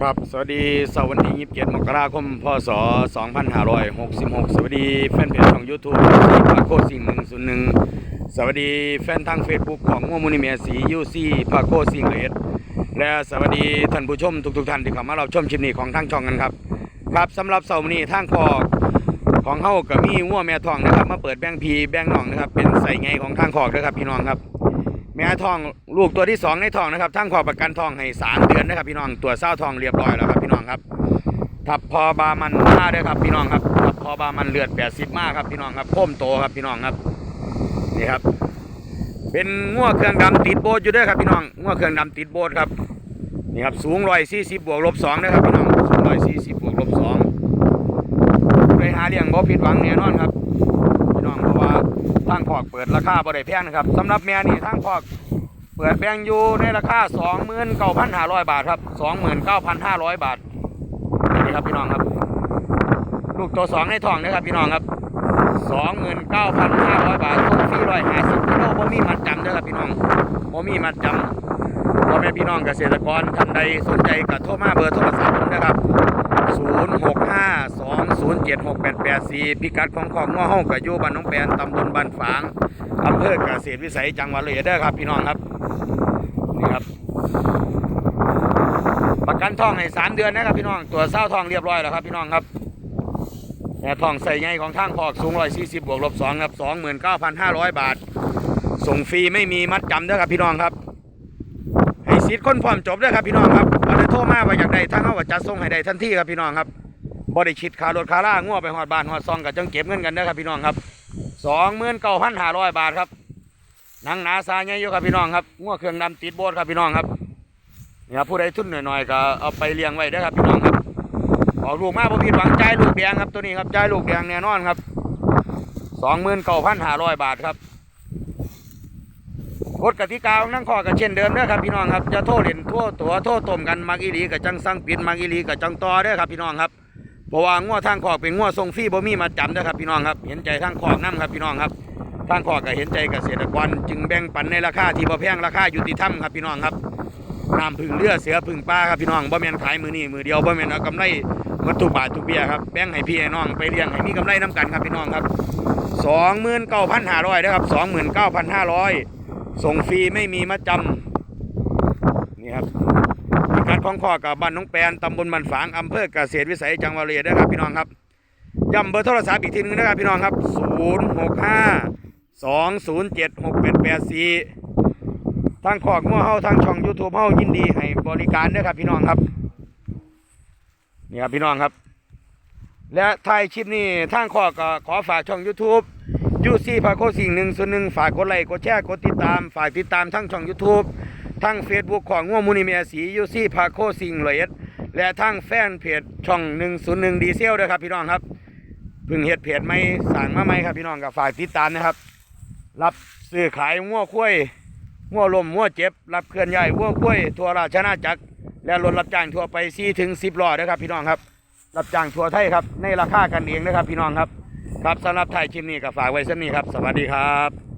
ครับ สวัสดีเสาร์วันที่27มกราคม พศ2566สวัสดีแฟนเพจของ YouTube สีพาโคสิ่ง101สวัสดีแฟนทาง Facebook ของมัวมูนิเมียสียูซีพาโคสิ่งเลดและสวัสดีท่านผู้ชมทุกๆท่านที่เข้ามาเราชมชิมนี้ของทางช่องกันครับ ครับสำหรับเสาร์วันนี้ทางคอกของเฮากับมีวัวแม่ทองนะครับ มาเปิดแบงพีแบงน้องนะครับ เป็นใส่ไงของทางคอกนะครับพี่น้องครับ แม่ทองลูกตัวที่สองในทองนะครับทั้งขอประกันทองให้สามเดือนนะครับ พี่น้องตัวเศร้าทองเรียบร้อยแล้วครับพี่น้องครับทับพอบามันมาด้วยครับพี่น้องครับทับพอบามันเลือดแปดสิบมาครับพี่น้องครับโค้มโตครับพี่น้องครับนี่ครับ เป็นง้วเครื่องดำติดโบสอยู่ด้วยครับพี่น้องง้วเครื่องดำติดโบสครับนี่ครับสูงร้อยสี่สิบบวกลบสองนะครับพี่น้องสูงร้อยสี่สิบบวกลบสองเลยหาเลี้ยงบ่ผิดหวังแน่นอนครับ พี่น้องเพราะว่าทางพ อกเปิดราคาบ่ได้แพงนะครับสำหรับแม่นี่ทางพอกเปิดแบงอยู่ในราคา29,500บาทครับ29,500บาทนี่ครับพี่น้องครับ ลูกตัวสองในท้องนะครับพี่น้องครับ29,500บาทส่งฟรี150กิโลบ่มีมัดจำเด้อครับพี่น้องบ่มีมัดจำพ่อแม่พี่น้องเกษตรกรท่านใดสนใจก็โทรมาเบอร์โทรศัพท์ผมนะครับ 0652076884พิกัดของของง้อห้องกับยูบ้านน้องแปนตำบลบ้านฝางอำเภอเกษตรวิสัยจังหวัดเลยเด้อครับพี่น้องครับนี่ครับ ประกันทองให้สามเดือนนะครับพี่น้องตัวเศร้าทองเรียบร้อยแล้วครับพี่น้องครับแต่ทองใส่ไงของทางพอกสูงร้อยสี่สิบบวกลบสองครับสองหมื่นเก้าพันห้าร้อยบาท ส่งฟรีไม่มีมัดจำเด้อครับพี่น้องครับ ให้สิทธิ์คนพร้อมจบเด้ครับพี่น้องครับวันนี้โทรมาว่าอยากได้ทางเขาก็จัดส่งให้ได้ทันทีครับพี่น้องครับบ่ได้คิดค่ารถค่าล่างัวไปหอดบ้านหอดซองกับจังเก็บเงินกันเด้อครับพี่น้องครับสองหมื่นเก้าพันห้าร้อยบาทครับหนังหนาซาใหญ่อยู่ครับพี่น้องครับงัวเครื่องดำติดโบสครับพี่น้องครับนี่ครับผู้ใดทุนหน่อยๆก็เอาไปเลี้ยงไว้เด้ครับพี่น้องครับออกลูกมาบ่ผิดหวังใจลูกแดงครับตัวนี้ครับใจลูกแดงแน่นอนครับสองหมื่นเก้าพันห้าร้อยบาทครับ กฎกติกาของนั่งข้อกับเช่นเดิมเด้อครับพี่น้องครับจะโทษเล่นทั่วตัวโทษต้มกันมักอีหลีกับจังสังปิดมักอีหลีกับจังต่อเด้อครับพี่น้องครับเพราะว่างัวทางขอกเป็นงัวทรงฟรีบ่มีมาจำเด้อครับพี่น้องครับ เห็นใจทางขอกน้ำครับพี่น้องครับทางขอกก็เห็นใจเกษตรกรจึงแบ่งปันในราคาที่บ่แพงราคายุติธรรมครับพี่น้องครับน้ำพึ่งเรือเสือพึ่งปลาครับพี่น้องบ่แม่นขายมือนี้มือเดียวบ่แม่นเอากำไรมันทุกบาททุกเบี้ยครับแบ่งให้พี่ให้น้องไปเลี้ยงให้มีกำไรน้กันครับพี่น้องครับสองหมื่นเก้าพันห้าร้อยนะครับสองหมื่นเก้าพันห้าร้อย ส่งฟรีไม่มีมัดจำนี่ครับพิกัดของข้อกับบ้านน้องแปนตำบลบันฝางอำเภอเกษตรวิสัยจังหวัดเลยนะครับพี่น้องครับย้ำเบอร์โทรศัพท์อีกทีหนึงนะครับพี่น้องครับ 0 6 5 2 0 7 6 8 8 4ทางขอกมั่วเฮาทางช่อง YouTube เฮายินดีให้บริการนะครับพี่น้องครับนี่ครับพี่น้องครับ และท้ายคลิปนี้ทางขอก็ขอฝากช่อง YouTube ยูซี่พาโคสิ่งหนึ่งส่วนหนึ่งฝากกดไลค์กดแชร์กดติดตาม ฝากติดตามทั้งช่อง YouTube ทั้ง Facebook ของง่วมูนิเมียสียูซี่พาโคสิ่งเลยดและทั้งแฟนเพจช่อง101ดีเซลด้วยครับพี่น้องครับพึ่งเฮ็ดเพจไม่สั่งมาไหมครับพี่น้องกับฝากติดตามนะครับ รับซื้อขายง่วคุ้ยง่วลมง่วเจ็บ รับเคลื่อนย้ายง่วคุ้ยทัวราชอาณาจักรและรถรับจ้างทั่วไป4ถึง10ล้อนะครับพี่น้องครับ รับจ้างทั่วไทยครับ ในราคากันเองนะครับพี่น้องครับ ครับสำหรับไทยคลิปนี้ก็ฝากไว้เช่นนี้ครับ สวัสดีครับ